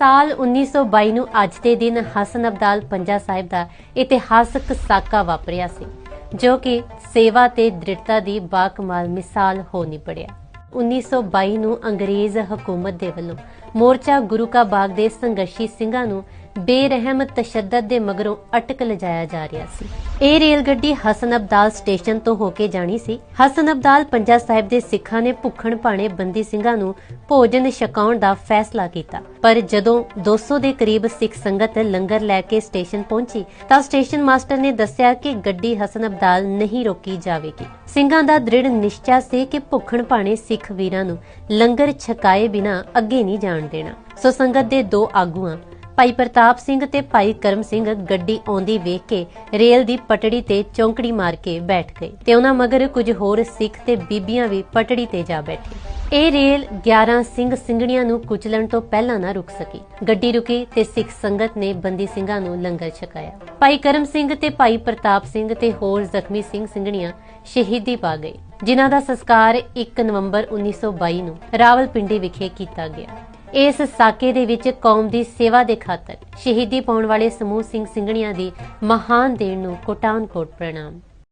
ਸਾਲ 1922 ਨੂੰ ਅੱਜ ਦੇ ਦਿਨ ਹਸਨ ਅਬਦਾਲ ਪੰਜਾ ਸਾਹਿਬ ਦਾ ਇਤਿਹਾਸਕ ਸਾਕਾ ਵਾਪਰਿਆ ਸੀ, ਜੋ ਕਿ ਸੇਵਾ ਤੇ ਦ੍ਰਿੜਤਾ ਦੀ ਬਾਕਮਾਲ ਮਿਸਾਲ ਹੋ ਨਿਬੜਿਆ 1922 ਨੂੰ ਅੰਗਰੇਜ਼ ਹਕੂਮਤ ਦੇ ਵੱਲੋਂ ਮੋਰਚਾ ਗੁਰੂ ਕਾ ਬਾਗ ਦੇ ਸੰਘਰਸ਼ੀ ਸਿੰਘਾਂ ਨੂੰ ਬੇਰਹਿਮ ਤਸ਼ੱਦਦ ਦੇ ਮਗਰੋਂ ਅਟਕ ਲਿਜਾਇਆ ਜਾ ਰਿਹਾ ਸੀ। ਇਹ ਰੇਲ ਗੱਡੀ ਹਸਨ ਅਬਦਾਲ ਸਟੇਸ਼ਨ ਤੋਂ ਹੋ ਕੇ ਜਾਣੀ ਸੀ। ਹਸਨ ਅਬਦਾਲ ਪੰਜਾ ਸਾਹਿਬ ਦੇ ਸਿੱਖਾਂ ਨੇ ਭੁੱਖਣ ਭਾਣੇ ਬੰਦੀ ਸਿੰਘਾਂ ਨੂੰ ਭੋਜਨ ਛਕਾਉਣ ਦਾ ਫੈਸਲਾ ਕੀਤਾ। ਪਰ ਜਦੋਂ 200 ਦੇ ਕਰੀਬ ਸਿੱਖ ਸੰਗਤ ਲੰਗਰ ਲੈ ਕੇ ਸਟੇਸ਼ਨ ਪਹੁੰਚੀ, ਤਾਂ ਸਟੇਸ਼ਨ ਮਾਸਟਰ ਨੇ ਦੱਸਿਆ ਕਿ ਗੱਡੀ ਹਸਨ ਅਬਦਾਲ ਨਹੀਂ ਰੋਕੀ ਜਾਵੇਗੀ। ਸਿੰਘਾਂ ਦਾ ਦ੍ਰਿੜ ਨਿਸ਼ਚਾ ਸੀ ਕਿ ਭੁੱਖਣ ਭਾਣੇ ਸਿੱਖ ਵੀਰਾਂ ਨੂੰ ਲੰਗਰ ਛਕਾਏ ਬਿਨਾ ਅੱਗੇ ਨਹੀਂ ਜਾਣ ਦੇਣਾ। ਸੋ ਸੰਗਤ ਦੇ ਦੋ ਆਗੂਆਂ ਭਾਈ ਪ੍ਰਤਾਪ ਸਿੰਘ ਤੇ ਭਾਈ ਕਰਮ ਸਿੰਘ ਗੱਡੀ ਆਉਂਦੀ ਵੇਖ ਕੇ ਰੇਲ ਦੀ ਪਟੜੀ ਤੇ ਚੌਂਕੜੀ ਮਾਰ ਕੇ ਬੈਠ ਗਏ ਤੇ ਉਹਨਾਂ ਮਗਰ ਕੁਝ ਹੋਰ ਸਿੱਖ ਤੇ ਬੀਬੀਆਂ ਵੀ ਪਟੜੀ ਤੇ ਜਾ ਬੈਠੇ। ਇਹ ਰੇਲ 11 ਸਿੰਘ ਸਿੰਘਣੀਆਂ ਨੂੰ ਕੁਚਲਣ ਤੋਂ ਪਹਿਲਾਂ ਨਾ ਰੁਕ ਸਕੀ। ਗੱਡੀ ਰੁਕੀ ਤੇ ਸਿੱਖ ਸੰਗਤ ਨੇ ਬੰਦੀ ਸਿੰਘਾਂ ਨੂੰ ਲੰਗਰ ਛਕਾਇਆ। ਭਾਈ ਕਰਮ ਸਿੰਘ ਤੇ ਭਾਈ ਪ੍ਰਤਾਪ ਸਿੰਘ ਤੇ ਹੋਰ ਜ਼ਖਮੀ ਸਿੰਘ ਸਿੰਘਣੀਆਂ ਸ਼ਹੀਦੀ ਪਾ ਗਏ, ਜਿਨ੍ਹਾਂ ਦਾ ਸੰਸਕਾਰ 1 ਨਵੰਬਰ 1922 ਨੂੰ ਰਾਵਲਪਿੰਡੀ ਵਿਖੇ ਕੀਤਾ ਗਿਆ। ਇਸ ਸਾਕੇ ਦੇ ਵਿੱਚ ਕੌਮ ਦੀ ਸੇਵਾ ਦੇ ਖਾਤਰ ਸ਼ਹੀਦੀ ਪਾਉਣ ਵਾਲੇ ਸਮੂਹ ਸਿੰਘ ਸਿੰਘਣੀਆਂ ਦੀ ਮਹਾਨ ਦੇਣ ਨੂੰ ਕੋਟਾਨ ਕੋਟ ਪ੍ਰਣਾਮ।